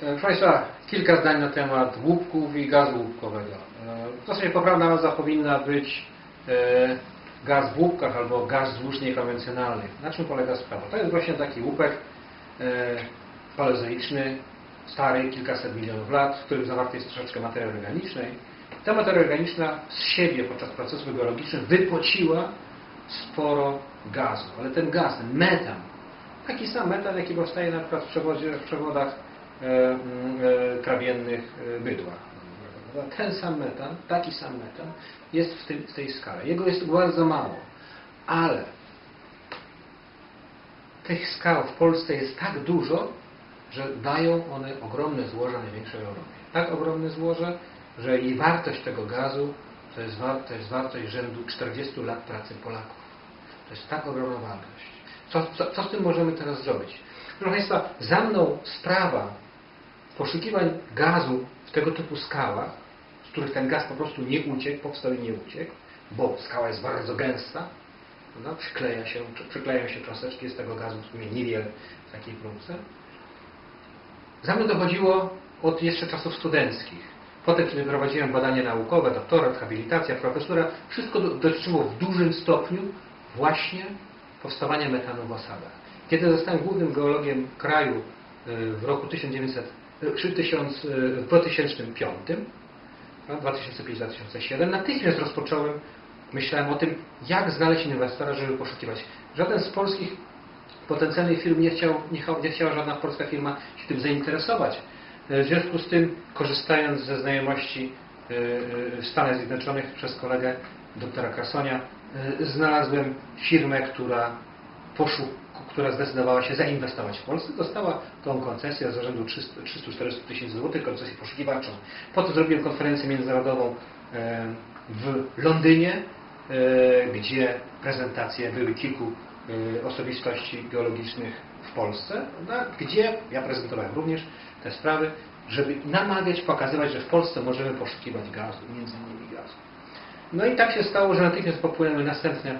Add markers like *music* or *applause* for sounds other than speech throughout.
Proszę Państwa, kilka zdań na temat łupków i gazu łupkowego. W zasadzie poprawna nazwa powinna być e, gaz w łupkach albo gaz złóż niekonwencjonalnych. Na czym polega sprawa? To jest właśnie taki łupek e, paleozoiczny, stary, kilkaset milionów lat, w którym zawarty jest troszeczkę materii organicznej. Ta materia organiczna z siebie podczas procesów geologicznych wypociła sporo gazu, ale ten gaz, ten metan, taki sam metan, jaki powstaje na przykład w, w przewodach e, e, trawiennych e, bydła. Ten sam metan, taki sam metan jest w, w tej skale. Jego jest bardzo mało, ale tych skał w Polsce jest tak dużo, że dają one ogromne złoża największej Europie. Tak ogromne złoże, że jej wartość tego gazu to jest, to jest wartość rzędu 40 lat pracy Polaków. To jest tak ogromna wartość. Co, co, co z tym możemy teraz zrobić? Proszę Państwa, za mną sprawa poszukiwań gazu w tego typu skałach, z których ten gaz po prostu nie uciekł, powstał i nie uciekł, bo skała jest bardzo gęsta, przykleja się, przyklejają się cząsteczki z tego gazu, w sumie niewiele w takiej próbce. Za mną dochodziło od jeszcze czasów studenckich. Potem, kiedy prowadziłem badania naukowe, doktorat, habilitacja, profesura, wszystko dotyczyło w dużym stopniu właśnie powstawania metanu w osadach. Kiedy zostałem głównym geologiem kraju y, w roku 1900, 3000, w 2005, 2005-2007, natychmiast rozpocząłem, myślałem o tym, jak znaleźć inwestora, żeby poszukiwać. Żaden z polskich potencjalnych firm nie, chciał, nie, chciała żadna polska firma się tym zainteresować. W związku z tym, korzystając ze znajomości w Stanach Zjednoczonych przez kolegę doktora Krasonia, znalazłem firmę, która poszuk, która zdecydowała się zainwestować w Polsce, dostała tą koncesję z rzędu 300-400 tysięcy złotych, koncesję poszukiwaczą. Potem zrobiłem konferencję międzynarodową e, w Londynie, e, gdzie prezentacje były kilku e, osobistości geologicznych w Polsce, gdzie ja prezentowałem również te sprawy, żeby namawiać, pokazywać, że w Polsce możemy poszukiwać gazu, między innymi gazu. No i tak się stało, że natychmiast popłynęły następne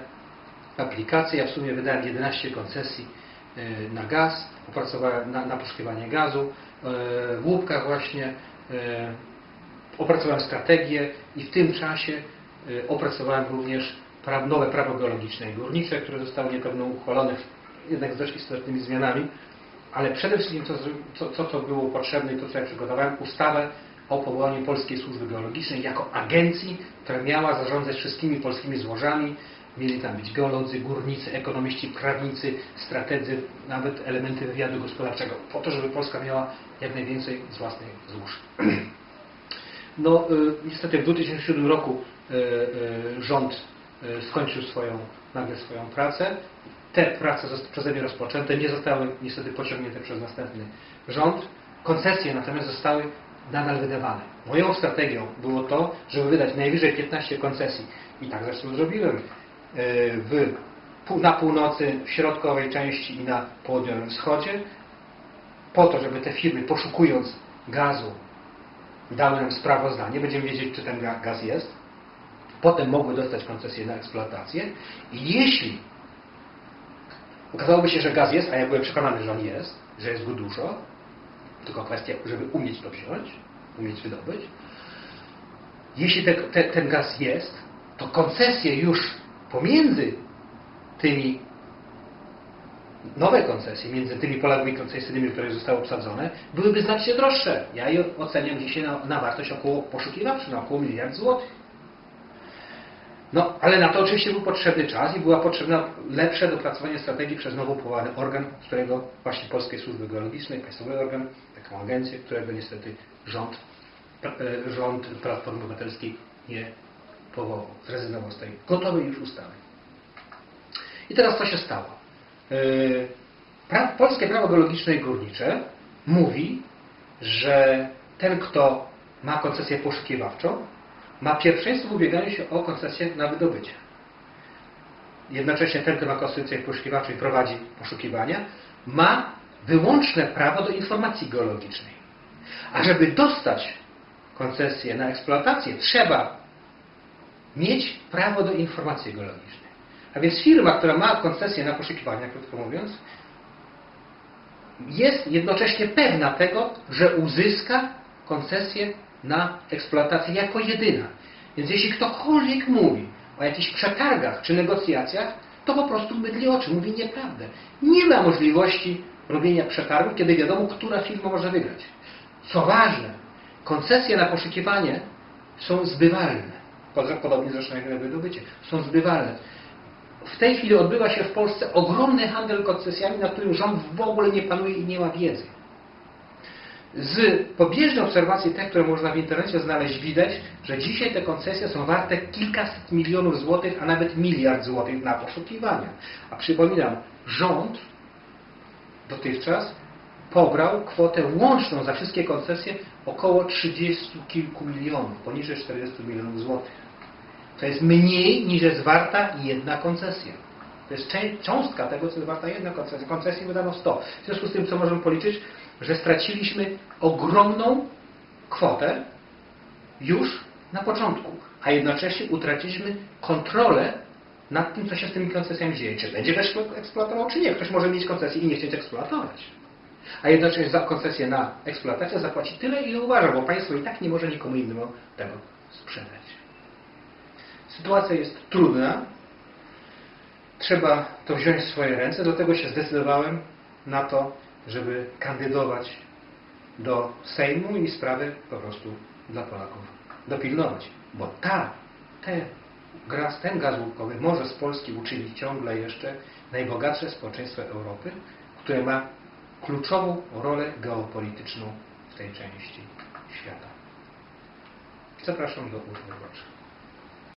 aplikacje. Ja w sumie wydałem 11 koncesji e, na gaz, opracowałem na, na poszukiwanie gazu, e, w łupkach właśnie e, opracowałem strategię i w tym czasie opracowałem również nowe prawo geologiczne i górnicze, które zostało niepewno uchwalone, jednak z dość istotnymi zmianami, ale przede wszystkim co, co, co to było potrzebne i to, co ja przygotowałem, ustawę o powołaniu Polskiej Służby Geologicznej jako agencji, która miała zarządzać wszystkimi polskimi złożami, Mieli tam być geolodzy, górnicy, ekonomiści, prawnicy, strategzy, nawet elementy wywiadu gospodarczego, po to, żeby Polska miała jak najwięcej z własnych złóż. *clears throat* No, y, niestety w 2007 roku y, y, rząd skończył swoją, nagle swoją pracę. Te prace przeze mnie rozpoczęte nie zostały niestety pociągnięte przez następny rząd. Koncesje natomiast zostały nadal wydawane. Moją strategią było to, żeby wydać najwyżej 15 koncesji. I tak zresztą zrobiłem. E, w, na północy, w środkowej części i na południowym wschodzie, po to, żeby te firmy poszukując gazu dały nam sprawozdanie, będziemy wiedzieć, czy ten gaz jest, potem mogły dostać koncesję na eksploatację. I jeśli okazałoby się, że gaz jest, a ja byłem przekonany, że on jest, że jest go dużo, tylko kwestia, żeby umieć to wziąć, umieć wydobyć, jeśli te, te, ten gaz jest, to koncesje już pomiędzy tymi nowe koncesje, między tymi polami koncesyjnymi, które zostały obsadzone, byłyby znacznie droższe. Ja je oceniam dzisiaj na, na wartość około poszukiwawczą, na około miliard złotych. No, ale na to oczywiście był potrzebny czas i była potrzebna lepsze dopracowanie strategii przez nowo powołany organ, którego właśnie Polskiej Służby Geologicznej, państwowy organ, taką agencję, którego niestety rząd, e, rząd Platformy Obywatelskiej nie powołał, zrezygnował z tej gotowej już ustawy. I teraz co się stało? Pra Polskie prawo geologiczne i górnicze mówi, że ten, kto ma koncesję poszukiwawczą, ma pierwszeństwo w ubieganiu się o koncesję na wydobycie. Jednocześnie ten, kto ma koncesję poszukiwawczą i prowadzi poszukiwania, ma wyłączne prawo do informacji geologicznej. A żeby dostać koncesję na eksploatację, trzeba mieć prawo do informacji geologicznej. A więc firma, która ma koncesję na poszukiwania, krótko mówiąc, jest jednocześnie pewna tego, że uzyska koncesję na eksploatację jako jedyna. Więc jeśli ktokolwiek mówi o jakichś przetargach czy negocjacjach, to po prostu mydli oczy, mówi nieprawdę. Nie ma możliwości robienia przetargów, kiedy wiadomo, która firma może wygrać. Co ważne, koncesje na poszukiwanie są zbywalne. Podobnie zresztą jak wydobycie. Są zbywalne. W tej chwili odbywa się w Polsce ogromny handel koncesjami, na którym rząd w ogóle nie panuje i nie ma wiedzy. Z pobieżnej obserwacji, te, które można w internecie znaleźć, widać, że dzisiaj te koncesje są warte kilkaset milionów złotych, a nawet miliard złotych na poszukiwania. A przypominam, rząd dotychczas pobrał kwotę łączną za wszystkie koncesje około 30 kilku milionów, poniżej 40 milionów złotych. To jest mniej niż jest warta jedna koncesja. To jest cząstka tego, co jest warta jedna koncesja. Koncesji wydano 100. W związku z tym, co możemy policzyć, że straciliśmy ogromną kwotę już na początku, a jednocześnie utraciliśmy kontrolę nad tym, co się z tymi koncesjami dzieje. Czy będzie ktoś eksploatował, czy nie. Ktoś może mieć koncesję i nie chcieć eksploatować. A jednocześnie za koncesję na eksploatację zapłaci tyle, ile uważa, bo państwo i tak nie może nikomu innemu tego sprzedać. Sytuacja jest trudna. Trzeba to wziąć w swoje ręce. Do tego się zdecydowałem na to, żeby kandydować do Sejmu i sprawy po prostu dla Polaków dopilnować. Bo ta, te, gaz, ten gaz łupkowy może z Polski uczynić ciągle jeszcze najbogatsze społeczeństwo Europy, które ma kluczową rolę geopolityczną w tej części świata. Zapraszam do wyborczych.